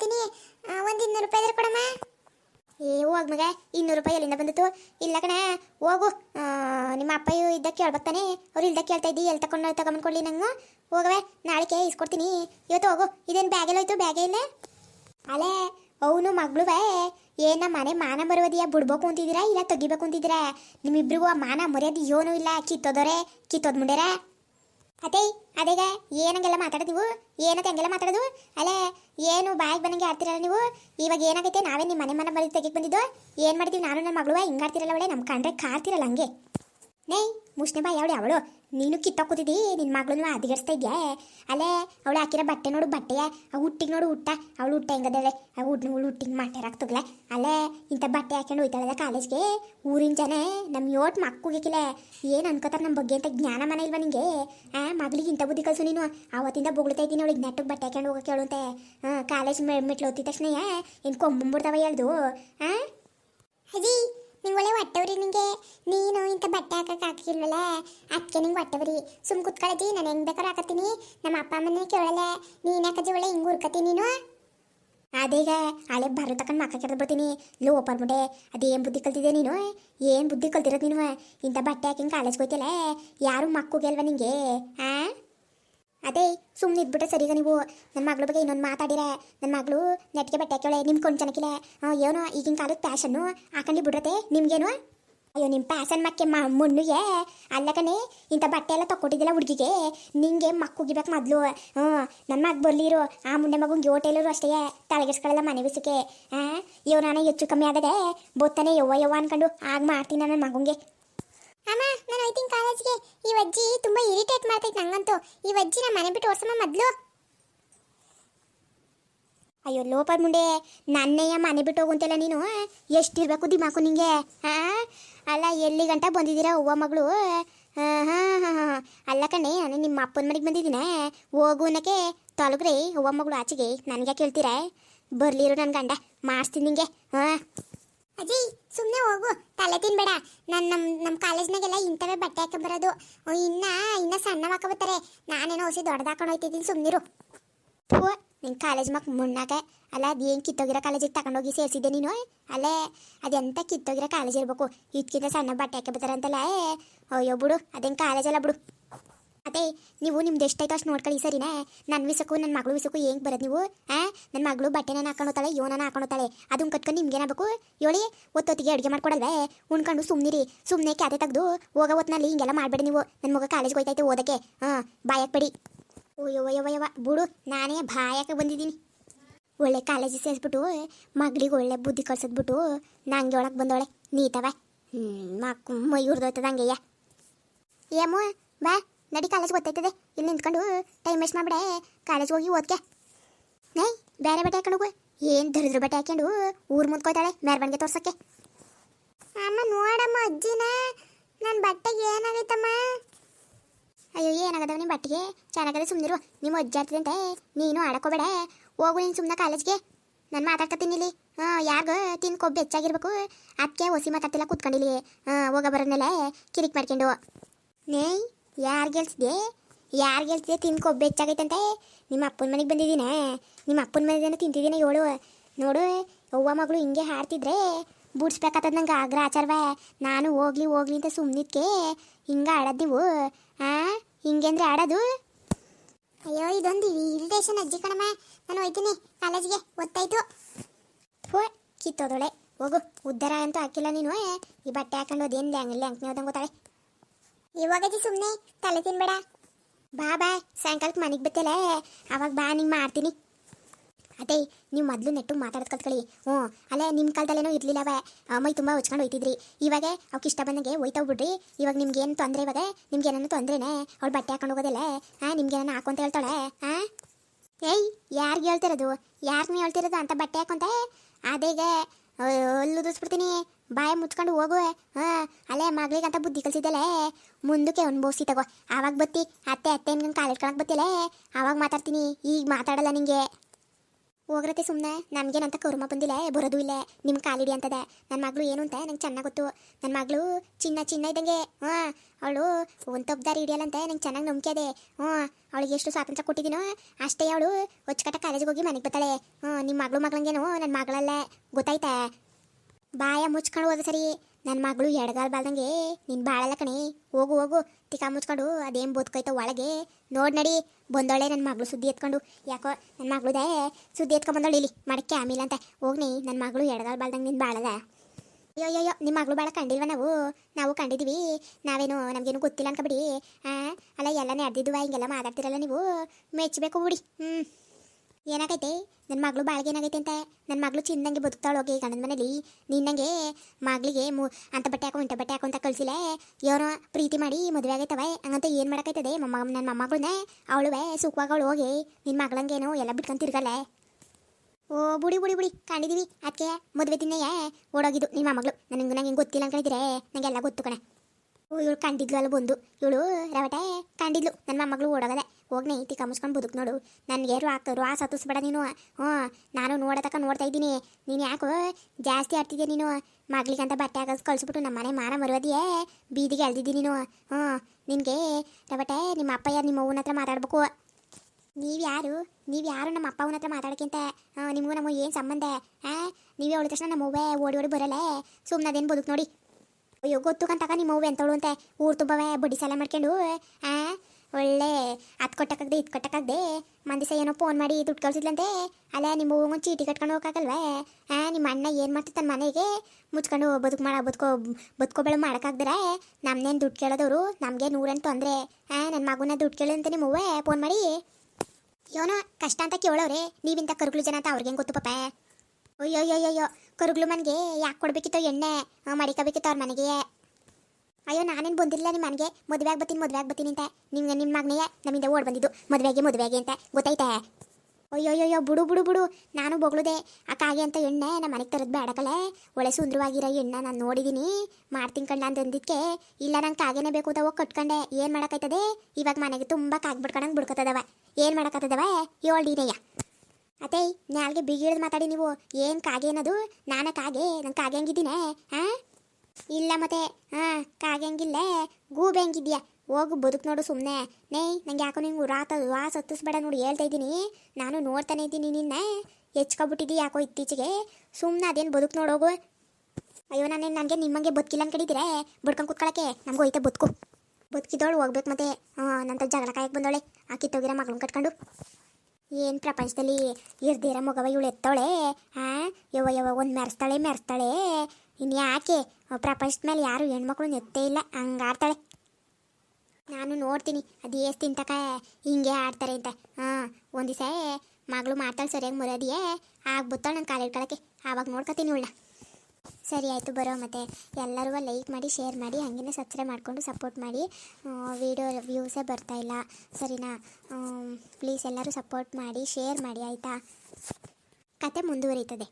ಬರ್ತೀನಿ ಒಂದು ಇನ್ನೂರು ರೂಪಾಯಿ ಇದ್ರೆ ಕೊಡಮ್ಮ. ಏ, ಹೋಗ್ ಮಗ, ಇನ್ನೂರು ರೂಪಾಯಿ ಎಲ್ಲಿಂದ ಬಂದಿತ್ತು? ಇಲ್ಲ ಕಣ, ಹೋಗು. ನಿಮ್ಮ ಅಪ್ಪಯ್ಯು ಇದ್ದ ಕೇಳ್ಬೇಕಾನೆ ಅವ್ರು ಇಲ್ದ ಕೇಳ್ತಾ ಇದ್ದಿ ಎಲ್ಲಿ ತಗೊಂಡು ತಗೊಂಬಂದು ಕೊಡ್ಲಿ ನಂಗೆ? ಹೋಗವೆ ನಾಳೆಗೆ ಇಸ್ಕೊಡ್ತೀನಿ. ಇವತ್ತು ಹೋಗು, ಇದೇನು ಬ್ಯಾಗೆಲ್ಲ ಹೋಯ್ತು, ಬ್ಯಾಗೇ ಇಲ್ಲ? ಅಲೇ, ಅವನು ಮಗ್ಳುವೆ. ಏನ ಮನೆ ಮಾನ ಮರ್ಯಾದೆಯ ಬಿಡ್ಬೇಕು ಅಂತಿದ್ದೀರಾ, ಇಲ್ಲ ತೆಗಿಬೇಕು ಅಂತಿದ್ದೀರಾ? ನಿಮ್ಮಿಬ್ರಿಗೂ ಆ ಮಾನ ಮರ್ಯಾದೆ ಏನೂ ಇಲ್ಲ ಕಿತ್ತೋದೋರೆ ಕಿತ್ತೋದ್ ಮುಂಡೆರ. ಅದೇ, ಅದೇಗ, ಏನಂಗೆಲ್ಲ ಮಾತಾಡೋದು ಏನತ್ತೆ ಏನಂತ ಹಂಗೆಲ್ಲ ಮಾತಾಡೋದು? ಅಲ್ಲೇ, ಏನು ಬಾಯಿಗೆ ಬಂದಂಗೆ ಆಡ್ತಿರಲ್ಲ ನೀವು? ಇವಾಗ ಏನಾಗೈತೆ? ನಾವೇ ನಿಮ್ಮ ಮನೆ ಮನೆ ಬಳಿ ತೆಗಿಕ್ ಬಂದಿದ್ದು? ಏನು ಮಾಡ್ತೀವಿ ನಾನು ನನ್ನ ಮಗಳು, ಹಿಂಗಾಡ್ತಿರಲ್ಲ ಅವಳೆ ನಮ್ಮ ಕಂಡ್ರೆ ಕಾರ್ತಿರಲ್ಲ ಹಂಗೆ. ನೈ ಮುಷ್ಣೆ ಬಾಯಿ ಅವಳು ಅವಳು? ನೀನು ಕಿತ್ತೋಕೂತಿದ್ದಿ ನಿನ್ನ ಮಗಳನ್ನು ಅದಿಗಡಿಸ್ತಾ ಇದೆಯಾ? ಅಲ್ಲೇ ಅವಳು ಹಾಕಿರೋ ಬಟ್ಟೆ ನೋಡು, ಬಟ್ಟೆಯ, ಆ ಹುಟ್ಟಿಗೆ ನೋಡು ಹುಟ್ಟ. ಅವಳು ಹುಟ್ಟ ಹೆಂಗದಳೆ ಆ ಹುಟ್ಟಿನ ಹುಳು ಹುಟ್ಟಿಗೆ ಮಾಡ್ಯಾರ ಆಗ್ತದಲ್ಲ ಅಲ್ಲೇ ಇಂಥ ಬಟ್ಟೆ ಹಾಕೊಂಡು ಹೋಯ್ತಾಳೆ ಕಾಲೇಜ್ಗೆ? ಊರಿನ ಜನ ನಮ್ಮ ಯೋಟ್ ಮಕ್ಕಳಿಗಿಲ್ಲ ಏನು ಅನ್ಕೋತಾರೆ ನಮ್ಮ ಬಗ್ಗೆ ಅಂತ ಜ್ಞಾನ ಮನೆ ಇಲ್ವಾ ನಿಂಗೆ? ಆ, ಮಗಳಿಗೆ ಇಂಥ ಬುದ್ಧಿ ಕಲಸು ನೀನು. ಅವತ್ತಿಂದ ಬೊಗಳ್ತಾ ಇದ್ದೀನಿ ಅವಳಿಗೆ ನೆಟ್ಟಗೆ ಬಟ್ಟೆ ಹಾಕೊಂಡು ಹೋಗೋಕೆ ಹೇಳುವಂತೆ ಹಾಂ ಕಾಲೇಜ್ ಮೆಟ್ಲು ಓದಿದ ತಕ್ಷಣ, ಏನು ಕೊಂಬಂಬಿಡ್ತಾವ ಹೇಳ್ದು. ಹಾಂ ಅಜ್ಜಿ ನಿಂಗೆ ಒಳ್ಳೆ ಹೊಟ್ಟವ್ರಿ ನಿಂಗೆ? ನೀನು ಇಂಥ ಬಟ್ಟೆ ಹಾಕಕ್ಕೆ ಹಾಕಿಲ್ವಲ್ಲ? ಅದಕ್ಕೆ ನಿಂಗೆ ಹೊಟ್ಟವ್ರಿ. ಸುಮ್ ಕುತ್ಕೊಳ್ಳಿ ನಾನು ಹೆಂಗೆ ಬೇಕಾದ್ರೆ ಹಾಕತ್ತೀನಿ. ನಮ್ಮ ಅಪ್ಪ ಅಮ್ಮನೇ ಕೇಳಲ್ಲ. ನೀನು ಯಾಕಜ್ಜಿ ಒಳ್ಳೆ ಹಿಂಗೆ ಹುರ್ಕತ್ತೀನಿ ನೀನು? ಅದೀಗ ಹಳೆ ಬರೋ ತಕೊಂಡು ಮಕ್ಕ ಕೆರೆದ್ಬಿಡ್ತೀನಿ ಲೋ ಓಪನ್ ಮುಡೆ ಅದೇನು ಬುದ್ಧಿ ಕಲ್ತಿದ್ದೆ ನೀನು? ಏನು ಬುದ್ಧಿ ಕಲ್ತಿರೋದು ನೀನು? ಇಂಥ ಬಟ್ಟೆ ಹಾಕಿ ಕಾಲೇಜ್ಗೆ ಹೋಯ್ತಲ್ಲ ಯಾರು ಮಕ್ಕಳಿಗೆ ಅಲ್ವಾ ನಿಂಗೆ? ಹಾಂ ಅದೇ ಸುಮ್ಮನೆ ಇದ್ಬಿಟ್ರೆ ಸರಿಗ ನೀವು. ನನ್ನ ಮಗಳ ಬಗ್ಗೆ ಇನ್ನೊಂದು ಮಾತಾಡಿರ. ನನ್ನ ಮಗಳು ನೆಟ್ಗೆ ಬಟ್ಟೆ ಹಾಕ್ಯಾಳೆ ನಿಮ್ಗೆ ಕೊಂಡು ಜನಕ್ಕಿಲ್ಲ. ಏನೋ ಈಗಿನ ಕಾಲದ ಪ್ಯಾಷನ್ನು ಹಾಕೊಂಡು ಬಿಡ್ರತೆ, ನಿಮ್ಗೇನು? ಅಯ್ಯೋ ನಿಮ್ಮ ಪ್ಯಾಸನ್ ಮಕ್ಕೆ ಮ ಮುನ್ನುಗೆ ಅಲ್ಲ ಕಣೆ, ಇಂಥ ಬಟ್ಟೆ ಎಲ್ಲ ತಕ್ಕೊಟ್ಟಿದ್ದಿಲ್ಲ ಹುಡುಗಿಗೆ. ನಿಂಗೆ ಮಕ್ಕುಗಿಬೇಕು ಮೊದಲು. ಹ್ಞೂ ನನ್ನ ಮಗ ಬರ್ಲಿರು ಆ ಮುಂಡೆ ಮಗುಂಗೆ ಹೋಟೆಲರು ಅಷ್ಟೇ ತಲೆಗೆಸ್ಕೊಳ್ಳಲ್ಲ ಮನೆ ಬಿಸಿಕೆ ಹಾಂ ಇವ್ ನಾನು ಹೆಚ್ಚು ಕಮ್ಮಿ ಆಗದೆ ಬೊತ್ತಾನೆ ಯವ್ವ ಯವ್ವ ಅನ್ಕೊಂಡು ಆಗ ಮಾಡ್ತೀನಿ ನನ್ನ ಮಗುಂಗೆ. ನಾನು ಹೋಯ್ತೀನಿ ಕಾಲೇಜ್ಗೆ ಈ ಅಜ್ಜಿ ತುಂಬಾ ಇರಿಟೇಟ್ ಮಾಡ್ತೈತೆ ನಂಗಂತೂ. ಈ ಅಜ್ಜಿ ನಮ್ಮ ಮನೆ ಬಿಟ್ಟು ಓಡಿಸಮ್ಮ ಮೊದಲು. ಅಯ್ಯೋ ಲೋಪರ್ ಮುಂಡೆ, ನನ್ನೆಯ ಮನೆ ಬಿಟ್ಟು ಹೋಗುಂತೆಲ್ಲ ನೀನು ಎಷ್ಟಿರ್ಬೇಕು ದಿಮಾಕು ನಿಂಗೆ? ಹಾ ಅಲ್ಲ, ಎಲ್ಲಿ ಗಂಟ ಬಂದಿದ್ದೀರಾ ಅವ್ವ ಮಗಳು? ಹಾಂ ಹಾಂ ಹಾಂ ಅಲ್ಲ ಕಣೆ ನಾನು ನಿಮ್ಮ ಅಪ್ಪನ ಮನೆಗೆ ಬಂದಿದ್ದೀನ? ಹೋಗು ಅನ್ನಕ್ಕೆ ತೊಲಗ್ರಿ ಅವ್ವ ಮಗಳು ಆಚೆಗೆ. ನನಗೆ ಕೇಳ್ತೀರಾ ಬರ್ಲಿರು ನನ್ನ ಗಂಡ. ಮಾಡಿಸ್ತೀನಿ ನಿಂಗೆ ಹಾಂ ಅಜ್ಜಿ ಸುಮ್ಮನೆ ಹೋಗು. ತಲೆ ತಿನ್ಬೇಡ. ನಾನು ನಮ್ಮ ನಮ್ಮ ಕಾಲೇಜ್ನಾಗೆಲ್ಲ ಇಂಥವೇ ಬಟ್ಟೆ ಹಾಕಿ ಬರೋದು. ಇನ್ನ ಇನ್ನ ಸಣ್ಣ ಹಾಕೋಬತ್ತಾರೆ. ನಾನೇನೋ ಹೊಸಿ ದೊಡ್ಡದಾಕೊಂಡು ಹೋಯ್ತಿದ್ದೀನಿ ಸುಮ್ಮನಿರು ಹೋ ನಿನ್ನ ಕಾಲೇಜ್ ಮಕ್ ಮುಣ್ಣಾಕೆ ಅಲ್ಲ ಅದು ಏನು ಕಿತ್ತೋಗಿರೋ ಕಾಲೇಜಿಗೆ ತಗೊಂಡೋಗಿ ಸೇರಿಸಿದ್ದೆ ನೀನು ಅಲ್ಲೇ, ಅದೆಂತ ಕಿತ್ತೋಗಿರೋ ಕಾಲೇಜ್ ಇರಬೇಕು. ಇದಕ್ಕಿಂತ ಸಣ್ಣ ಬಟ್ಟೆ ಹಾಕಿ ಅಂತಲ್ಲ ಅಯ್ಯೋ, ಬಿಡು. ಅದೇನು ಕಾಲೇಜಲ್ಲ ಬಿಡು. ಅದೇ, ನೀವು ನಿಮ್ದು ಎಷ್ಟಾಯ್ತು ಅಷ್ಟು ನೋಡ್ಕೊಳ್ಳಿ ಸರಿನೇ. ನನ್ನ ವಿಸಕು ನನ್ನ ಮಗಳು ವಿಸಕು ಹೆಂಗೆ ಬರೋದು ನೀವು? ಹಾಂ ನನ್ನ ಮಗಳು ಬಟ್ಟೆನ ಹಾಕೊಂಡೋತಾಳೆ ಯೋನನ ಹಾಕೊಂಡೋತಾಳೆ ಅದನ್ನ ಕಟ್ಕೊಂಡು ನಿಮ್ಗೇನಾಗಬೇಕು ಹೇಳಿ ಒತ್ತೊತ್ತಿಗೆ ಅಡುಗೆ ಮಾಡ್ಕೊಡಲ್ವೇ? ಉಣ್ಕೊಂಡು ಸುಮ್ಮನಿರಿ ಸುಮ್ಮನೆ ಕ್ಯಾತೆ ತೆಗೆದು ಹೋಗೋ ಹೊತ್ತಿನಲ್ಲಿ ಹಿಂಗೆಲ್ಲ ಮಾಡಬೇಡಿ ನೀವು. ನನ್ನ ಮಗ ಕಾಲೇಜ್ಗೆ ಹೋಯ್ತೈತೆ ಓದಕ್ಕೆ. ಹಾಂ ಬಾಯಕ್ಕೆ ಬಿಡಿ. ಓಯ್ಯೋ ಓಯ್ಯೋ ಓಯ್ಯವ ಬಿಡು, ನಾನೇ ಬಾಯಕ್ಕೆ ಬಂದಿದ್ದೀನಿ. ಒಳ್ಳೆ ಕಾಲೇಜ್ ಸೇರಿಸ್ಬಿಟ್ಟು, ಮಗಳಿಗೆ ಒಳ್ಳೆ ಬುದ್ಧಿ ಕಳ್ಸದ್ಬಿಟ್ಟು ನಂಗೆ ಒಳಗೆ ಬಂದವಳೆ, ನೀತವ. ಹ್ಞೂ ಮಕ್ಕಳು ಮೈ ಹುರಿದೋಯ್ತದ ಏಮೋ ಬಾ. ನಡಿ ಕಾಲೇಜ್ ಗೊತ್ತೈತದೆ ಇಲ್ಲಿ ನಿಂತ್ಕೊಂಡು ಟೈಮ್ ವೇಸ್ಟ್ ಮಾಡ್ಬಿಡೆ. ಕಾಲೇಜ್ ಹೋಗಿ ಓದ್ಕೆ. ನೈ, ಬೇರೆ ಬಟ್ಟೆ ಹಾಕೊಂಡು ಏನು ದರಿದ್ರ ಬಟ್ಟೆ ಹಾಕೊಂಡು ಊರು ಮುಂದ್ಕೋತಾಳೆ ಮೆರವಣಿಗೆ ತೋರ್ಸಕ್ಕೆ. ಅಮ್ಮ, ನೋಡಮ್ಮ, ಅಜ್ಜಿನ. ನನ್ನ ಬಟ್ಟೆಗೆ ಏನಾಗೈತಮ್ಮ? ಅಯ್ಯೋ, ಏನಾಗದವ ನಿಮ್ಮ ಬಟ್ಟೆಗೆ? ಚೆನ್ನಾಗದೆ ಸುಮ್ಮನಿರು ನಿಮ್ಮ ಅಜ್ಜಿ ಆಗ್ತದಂತೆ ನೀನು ಆಡಕೋಬೇಡ ಹೋಗು ನೀನು ಸುಮ್ಮನೆ ಕಾಲೇಜ್ಗೆ. ನಾನು ಮಾತಾಡ್ತೀನಿ ಇಲ್ಲಿ. ಹಾಂ ತಿನ್ ಕೊಬ್ಬು ಹೆಚ್ಚಾಗಿರ್ಬೇಕು. ಅದಕ್ಕೆ ಹೊಸಿ ಮಾತಾಡ್ತಿಲ್ಲ, ಕೂತ್ಕೊಂಡಿಲ್ಲಿ. ಹಾಂ, ಹೋಗ ಬರೋದ್ಮೇಲೆ ಕಿರಿಕ್ ಮಾಡ್ಕೊಂಡು. ನೇಯ್ ಯಾರು ಗೆಲ್ಸಿದೆ ಯಾರು ಗೆಲ್ಸಿದೆ ತಿನ್ಕೊ, ಬೆಚ್ಚಾಗೈತಂತೆ. ನಿಮ್ಮ ಅಪ್ಪನ ಮನೆಗೆ ಬಂದಿದ್ದೀನ? ನಿಮ್ಮ ಅಪ್ಪನ ಮನೆದೇನೋ ತಿಂತಿದ್ದೀನಿ ಏಳು? ನೋಡು, ಅವ್ವ ಮಗಳು ಹಿಂಗೆ ಹಾಡ್ತಿದ್ರೆ ಬುಡ್ಸ್ಬೇಕಾತದ ನಂಗೆ ಆಗ್ರ ಆಚಾರವ. ನಾನು ಹೋಗ್ಲಿ ಹೋಗ್ಲಿ ಅಂತ ಸುಮ್ಮನಿದ್ಕೆ ಹಿಂಗೆ ಆಡೋದು ಹಾಂ ಹಿಂಗೆ ಅಂದರೆ ಆಡೋದು? ಅಯ್ಯೋ, ಇದೊಂದು ಇರಿಟೇಷನ್ ಅಜ್ಜಿ ಕಣಮ್ಮ. ನಾನು ಹೋಯ್ತೀನಿ ಕಾಲೇಜ್ಗೆ. ಗೊತ್ತಾಯ್ತು ಹೋ ಕಿತ್ತೋದೊಳೆ. ಹೋಗು. ಉದ್ದಾರ ಅಂತೂ ಹಾಕಿಲ್ಲ ನೀನು ಈ ಬಟ್ಟೆ ಹಾಕೊಂಡು ಅದೇನು ಲ್ಯಾಂಗ್ ಲ್ಯಾಂಕ್ನೇ ಹೋದಂಗೆ ಗೊತ್ತಾಳೆ. ಇವಾಗ ಅಜ್ಜಿ ಸುಮ್ಮನೆ ತಲೆ ತಿನ್ಬೇಡ. ಬಾ ಬಾ ಸಾಯಂಕಾಲಕ್ಕೆ ಮನೆಗೆ ಬತ್ತಲ್ಲ ಅವಾಗ ಬಾ, ನಿಂಗೆ ಮಾಡ್ತೀನಿ. ಅದೇ, ನೀವು ಮೊದಲು ನೆಟ್ಟು ಮಾತಾಡೋದು ಕಲ್ತ್ಕೊಳ್ಳಿ. ಹ್ಞೂ, ಅಲ್ಲೇ ನಿಮ್ಮ ಕಾಲದಲ್ಲೇನೋ ಇರಲಿಲ್ಲವ ಮೈ ತುಂಬ ಹೊಚ್ಕೊಂಡು ಹೋಯ್ತಿದ್ರಿ. ಇವಾಗ ಅವ್ಕೆ ಇಷ್ಟ ಬಂದಂಗೆ ಹೋಯ್ತಾವ್ ಬಿಡ್ರಿ. ಇವಾಗ ನಿಮ್ಗೆ ಏನು ತೊಂದರೆ ಇವಾಗ? ನಿಮ್ಗೆ ಏನಾನು ತೊಂದರೆನೇ? ಅವ್ಳು ಬಟ್ಟೆ ಹಾಕೊಂಡು ಹೋಗೋದಿಲ್ಲ? ಹಾಂ ನಿಮ್ಗೆ ಏನಾನ ಹಾಕೊಂತ ಹೇಳ್ತಾಳೆ? ಹಾಂ ಏಯ್, ಯಾರಿಗೆ ಹೇಳ್ತಿರೋದು? ಯಾರನ್ನ ಹೇಳ್ತಿರೋದು ಅಂತ ಬಟ್ಟೆ ಹಾಕೊಂತ? ಅಲ್ಲಿ ಅಲ್ಲುದಿಸ್ಬಿಡ್ತೀನಿ ಬಾಯ ಮುಚ್ಕೊಂಡು ಹೋಗು, ಹಾಂ. ಅಲ್ಲೇ ಅಂತ ಬುದ್ಧಿ ಕಲಿಸಿದ್ದಲ್ಲೇ ಮುಂದಕ್ಕೆ ಬೋಸಿ ತಗೋ. ಆವಾಗ ಬತ್ತಿ, ಅತ್ತೆ ಅತ್ತೆ ಅನ್ಕೊಂಡು ಕಾಲು ಇಟ್ಕೊಳಕ್ಕೆ ಬತ್ತಿಲ್ಲ ಆವಾಗ ಮಾತಾಡ್ತೀನಿ, ಈಗ ಮಾತಾಡಲ್ಲ ನಿಂಗೆ. ಹೋಗ್ರತೆ ಸುಮ್ಮನೆ ನಮಗೇನಂತ ಕರ್ಮ ಬಂದಿಲ್ಲ ಬರೋದು ಇಲ್ಲ ನಿಮ್ಮ ಕಾಲಿಡಿ ಅಂತದೆ. ನನ್ನ ಮಗಳು ಏನು ಅಂತ ನಂಗೆ ಚೆನ್ನಾಗಿ ಗೊತ್ತು. ನನ್ನ ಮಗಳು ಚಿನ್ನ ಚಿನ್ನ ಇದ್ದಂಗೆ, ಹಾಂ. ಅವಳು ಒಂದು ತಪ್ಪದಾರಿ ಹಿಡಿಯಲ್ಲಂತೆ ನಂಗೆ ಚೆನ್ನಾಗಿ ನಂಬಿಕೆ ಅದೇ ಹ್ಞೂ ಅವಳಿಗೆ ಎಷ್ಟು ಸ್ವಾತಂತ್ರ್ಯ ಕೊಟ್ಟಿದ್ದೀನೋ, ಅಷ್ಟೇ ಅವಳು ಹೊಚ್ಚಕಟ್ಟ ಕಾಲೇಜಿಗೆ ಹೋಗಿ ಮನೆಗೆ ಬರ್ತಾಳೆ ಹ್ಞೂ ನಿಮ್ಮ ಮಗಳು ಮಗಳಂಗೇನೋ ನನ್ನ ಮಗಳಲ್ಲೇ. ಗೊತ್ತಾಯ್ತಾ? ಬಾಯ ಮುಚ್ಕೊಂಡು ಹೋದ ಸರಿ. ನನ್ನ ಮಗಳು ಎಡಗಾಲ್ ಬಾಳ್ದಂಗೆ, ನಿನ್ ಬಾಳಲ್ಲ ಕಣೆ. ಹೋಗು ಹೋಗು. ತಿಕ್ಕ ಮುಚ್ಕೊಂಡು ಅದೇನು ಬದುಕೈತೋ ಒಳಗೆ. ನೋಡ್ ನಡಿ. ಬಂದೋಳೆ ನನ್ನ ಮಗಳು ಸುದ್ದಿ ಎತ್ಕೊಂಡು. ಯಾಕೋ ನನ್ನ ಮಗಳುದೇ ಸುದ್ದಿ ಎತ್ಕೊಂಡ್ ಬಂದೋಳು ಇಲ್ಲಿ. ಮಡಕ್ಕೆ ಆಮೇಲೆ ಅಂತ. ಹೋಗ್ನಿ ನನ್ನ ಮಗಳು ಎಡಗಾಲ್ ಬಾಳ್ದಂಗೆ ನಿನ್ ಬಾಳದ ಅಯ್ಯೋ ಅಯ್ಯೋ ನಿಮ್ಮ ಮಗಳು ಭಾಳ ಕಂಡಿಲ್ವ ನಾವು? ನಾವು ಕಂಡಿದ್ದೀವಿ ನಾವೇನು ನಮಗೇನು ಗೊತ್ತಿಲ್ಲ ಅನ್ಕೊಬಿಡಿ. ಅಲ್ಲ ಎಲ್ಲ ನಡೆದಿದ್ದುವ ಹಿಂಗೆಲ್ಲ ಮಾತಾಡ್ತಿರಲ್ಲ ನೀವು. ಮೆಚ್ಚಬೇಕು ಬಿಡಿ. ಹ್ಞೂ ಏನಾಗೈತೆ? ನನ್ನ ಮಗಳು ಬಾಳ್ಗೆ ಏನಾಗೈತೆ ಅಂತ? ನನ್ನ ಮಗಳು ಚಿನ್ನಂಗೆ ಬದುಕ್ತಾಳು ಹೋಗಿ ಗಂಡನ ಮನೇಲಿ. ನಿನ್ನಂಗೆ ಮಗಳಿಗೆ ಮು ಅಂತ ಬಟ್ಟೆ ಹಾಕೋ, ಇಂಥ ಬಟ್ಟೆ ಹಾಕೋ ಅಂತ ಕಳಿಸಿಲ್ಲ ಏನೋ ಪ್ರೀತಿ ಮಾಡಿ ಮದುವೆ ಆಗೈತವ. ಹಂಗಂತ ಏನು ಮಾಡೋಕ್ಕೈತದೆ ಮಮ್ಮ ನನ್ನ ಮೊಮ್ಮಗಳನ್ನೇ ಅವಳುವೆ, ಸುಖವಾಗಿ ಅವಳು ಹೋಗಿ. ನಿನ್ನ ಮಗಳಂಗೇನು ಎಲ್ಲ ಬಿಟ್ಕೊಂಡು ತಿರ್ಗಲ್ಲ ಓ, ಬುಡಿ ಬುಡಿ ಬುಡಿ. ಕಂಡಿದೀವಿ ಅದಕ್ಕೆ ಮದುವೆ ತಿನ್ನಯ್ಯ. ಓಡೋಗಿದ್ದು ನಿಮ್ಮ ಮಗಳು ನನಗೆ ನಂಗೆ ಗೊತ್ತಿಲ್ಲ ಅನ್ಕೊಂಡಿದ್ರೆ ನನಗೆಲ್ಲ ಗೊತ್ತು ಕಣೆ. ಓ, ಇವಳು ಕಂಡಿದ್ಲು ಅಲ್ಲ ಬಂದು. ಇವಳು ರವಟೆ, ಕಂಡಿದ್ಲು. ನನ್ನ ಮೊಮ್ಮಗಳು ಓಡೋಗದೆ. ಹೋಗ್ನಿ ತಿಕ್ಕ ಕಮಿಸ್ಕೊಂಡು ಬದುಕು ನೋಡು. ನನಗೆ ರಾಕ್ ರಾ ಸತ್ತಿಸ್ಬೇಡ ನೀನು. ಹ್ಞೂ, ನಾನು ನೋಡತಕ್ಕ ನೋಡ್ತಾ ಇದ್ದೀನಿ. ನೀನು ಯಾಕೋ ಜಾಸ್ತಿ ಆಡ್ತಿದ್ದೆ ನೀನು? ಮಗ್ಳಿಗಂತ ಬಟ್ಟೆ ಹಾಕೋದು ಕಳಿಸ್ಬಿಟ್ಟು ನಮ್ಮ ಮನೆ ಮಾನ ಮರುವದಿಯೇ ಬೀದಿಗೆ ಎಳ್ದಿದ್ದೀನಿ ನೀನು. ಹ್ಞೂ, ನಿನಗೆ ರವಟೆ ನಿಮ್ಮ ಅಪ್ಪ ಯಾರು ನಿಮ್ಮ ಅವ್ವನ ಹತ್ರ ಮಾತಾಡ್ಬೇಕು? ನೀವು ಯಾರು? ನೀವು ಯಾರು ನಮ್ಮ ಅಪ್ಪ ಅವನ ಹತ್ರ ಮಾತಾಡೋಕ್ಕಿಂತ? ನಿಮಗೂ ನಮಗೆ ಏನು ಸಂಬಂಧ? ಹಾಂ, ನೀವೇ ಹೇಳಿದ ತಕ್ಷಣ ನಮ್ಮ ಅವ್ವೆ ಓಡಿ ಓಡಿ ಬರಲ್ಲ ಸುಮ್ಮನೆ ಅದೇನು ಬದುಕು ನೋಡಿ. ಅಯ್ಯೋ, ಗೊತ್ತು ಕಂತಕ ನಿಮ್ಮ ಅವ್ವೆ ಎಂತವಳು ಅಂತ? ಊರು ತುಂಬವೇ ಬಡ್ಡಿ ಸಾಲ ಮಾಡ್ಕೊಂಡು. ಆ ಒಳ್ಳೆ ಅದು ಕೊಟ್ಟಕ್ಕಾಗದೆ ಇದು ಕೊಟ್ಟಕ್ಕಾಗದೆ ಮಂದಿಸ ಏನೋ ಫೋನ್ ಮಾಡಿ ದುಡ್ಡು ಕಳ್ಸಿದ್ಲಂತೆ. ಅಲ್ಲ, ನಿಮ್ಮ ಒಂದು ಚೀಟಿ ಕಟ್ಕೊಂಡು ಹೋಗಕ್ಕಾಗಲ್ವೇ ಆ, ನಿಮ್ಮ ಅಣ್ಣ ಏನು ತನ್ನ ಮನೆಗೆ? ಮುಚ್ಕೊಂಡು ಬದುಕು ಮಾಡ ಬದುಕೋ ಬದುಕೋಬೇಡ ಮಾಡೋಕ್ಕಾಗ್ದಿರ? ನಮ್ಮನ್ನೇನು ದುಡ್ಡು ಕೇಳೋದವರು? ನಮಗೆ ನೂರೇನು ತೊಂದರೆ. ಆ ನನ್ನ ಮಗುನ ದುಡ್ಡು ಕೇಳಂತ ನಿಮ್ಮವ್ವೇ ಫೋನ್ ಮಾಡಿ. ಏನೋ ಕಷ್ಟ ಅಂತ ಕೇಳೋರೆ ನೀವಿಂತ ಕರುಗಳು ಜನ ಅಂತ ಅವ್ರಿಗೆ ಗೊತ್ತು ಪಾಪ? ಅಯ್ಯೋ ಅಯ್ಯೋ ಅಯ್ಯೋ ಕರುಗಳು ಮನೆಗೆ ಯಾಕೆ ಕೊಡ್ಬೇಕಿತ್ತು ಎಣ್ಣೆ? ಮಡಿಕಬೇಕಿತ್ತು ಅವ್ರ ಮನೆಗೆ? ಅಯ್ಯೋ, ನಾನೇನು ಬಂದಿಲ್ಲ ನಿಮ್ಮ ಮನೆಗೆ? ಮದುವೆ ಬತ್ತೀನಿ ಮದುವೆ ಬರ್ತೀನಿ ಅಂತ. ನಿಮ್ಗೆ ನಿಮ್ಮ ಮಗನೇ ನಮ್ಮಿಂದ ಓಡ್ ಬಂದಿದ್ದು. ಮದುವೆಗೆ ಮದುವೆಗೆ ಅಂತ. ಗೊತ್ತೈತೆ ಅಯ್ಯೋ ಬುಡು ಬುಡು ಬುಡು. ನಾನು ಬೊಗಳುದೆ. ಆ ಕಾಗೆ ಅಂತ ಎಣ್ಣೆ ನಮ್ಮ ಮನೆಗೆ ತರದ್ ಬೇಡಕಲೆ ಒಳ್ಳೆ ಸುಂದರವಾಗಿರೋ ಎಣ್ಣೆ ನಾನು ನೋಡಿದ್ದೀನಿ ಮಾಡ್ತೀನಿ ಕಣ್ಣ ತಂದಿದ್ದಕ್ಕೆ ಇಲ್ಲ, ನಂಗೆ ಕಾಗೆನೇ ಬೇಕು ಹೋಗಿ ಕಟ್ಕೊಂಡೆ. ಏನು ಮಾಡೋಕ್ಕಾಯ್ತದೆ? ಇವಾಗ ಮನೆಗೆ ತುಂಬ ಕಾಗೆ ಬಿಡ್ಕೊಂಡಂಗೆ ಬಿಡ್ಕೊತದವ ಏನು ಮಾಡೋಕ್ಕತ್ತದವ ಏಳು ದಿನಯ್ಯ ಅತೇ ನಾಲ್ಗೆ ಬಿಗಿಳಿದು ಮಾತಾಡಿ ನೀವು. ಏನು ಕಾಗೆ ಅನ್ನೋದು? ನಾನೇ ಕಾಗೆ? ನಂಗೆ ಕಾಗೆ ಹಂಗಿದ್ದೀನೇ? ಹಾಂ ಇಲ್ಲ ಮತ್ತೆ, ಹಾ ಕಾಗೆ ಹಂಗಿಲ್ಲ ಗೂಬೆ ಹಂಗಿದ್ಯಾ ಹೋಗು, ಬದುಕು ನೋಡು ಸುಮ್ಮನೆ ನೇ, ನಂಗೆ ಯಾಕೋ ನಿಂಗೆ ರಾತ ವಾಸ ಹತ್ತಿಸ್ಬೇಡ ನೋಡಿ, ಹೇಳ್ತಾ ಇದ್ದೀನಿ. ನಾನು ನೋಡ್ತಾನೆ ಇದ್ದೀನಿ ನಿನ್ನ. ಹೆಚ್ಕೊಬಿಟ್ಟಿದ್ದಿ ಯಾಕೋ ಇತ್ತೀಚೆಗೆ. ಸುಮ್ಮನೆ ಅದೇನು ಬದುಕು ನೋಡೋಗು ಅಯ್ಯೋ ನಾನೇನು ನನಗೆ ನಿಮ್ಮಂಗೆ ಬದುಕಿಲ್ಲ ಅನ್ಕಡಿದ್ದೀರೆ? ಬಡ್ಕೊಂಡು ಕುತ್ಕೊಳಕ್ಕೆ? ನಮಗೂ ಐತೆ ಬದುಕು. ಬದುಕಿದ್ದೋಳು ಹೋಗ್ಬೇಕು ಮತ್ತೆ. ಹಾಂ ನಂತರ ಜಗಳ ಕಾಯಕ್ಕೆ ಬಂದೋಳೆ. ಆ ಕಿತ್ತೋಗಿರೋ ಮಗಳನ್ನ ಕಟ್ಕೊಂಡು. ಏನು ಪ್ರಪಂಚದಲ್ಲಿ ಇರ್ದಿರ ಮಗವ ಇವಳು ಎತ್ತವಳೆ ಹಾಂ ಯವ ಯವ ಒಂದು ಮೆರೆಸ್ತಾಳೆ ಮೆರೆಸ್ತಾಳೆ. ಇನ್ನು ಯಾಕೆ? ಪ್ರಪಂಚದ ಮೇಲೆ ಯಾರು ಹೆಣ್ಮಕ್ಳು ಎತ್ತೇ ಇಲ್ಲ, ಹಂಗೆ ಆಡ್ತಾಳೆ. ನಾನು ನೋಡ್ತೀನಿ, ಅದು ಎಷ್ಟು ತಿಂತಕ ಹಿಂಗೆ ಆಡ್ತಾರೆ ಅಂತ. ಹಾಂ, ಒಂದು ದಿವಸ ಮಗಳು ಮಾಡ್ತಾಳೆ ಸರಿಯಾಗಿ ಮರ್ಯಾದಿಯೇ ಆಗ್ಬಿಡ್ತಾಳೆ ನನ್ನ ಕಾಲು ಇಟ್ಕೊಳಕ್ಕೆ ಆವಾಗ ನೋಡ್ಕೊತೀನಿ ಇವಳನ್ನ ಸರಿ ಆಯಿತು, ಬರೋ ಮತ್ತೆ. ಎಲ್ಲರೂ ಲೈಕ್ ಮಾಡಿ ಶೇರ್ ಮಾಡಿ, ಹಾಗೇನೆ ಸಬ್ಸ್ಕ್ರೈಬ್ ಮಾಡಿಕೊಂಡು ಸಪೋರ್ಟ್ ಮಾಡಿ. ವಿಡಿಯೋ ವ್ಯೂಸೇ ಬರ್ತಾಯಿಲ್ಲ ಸರಿನಾ? ಪ್ಲೀಸ್ ಎಲ್ಲರೂ ಸಪೋರ್ಟ್ ಮಾಡಿ ಶೇರ್ ಮಾಡಿ, ಆಯಿತಾ? ಕತೆ ಮುಂದುವರಿತದೆ.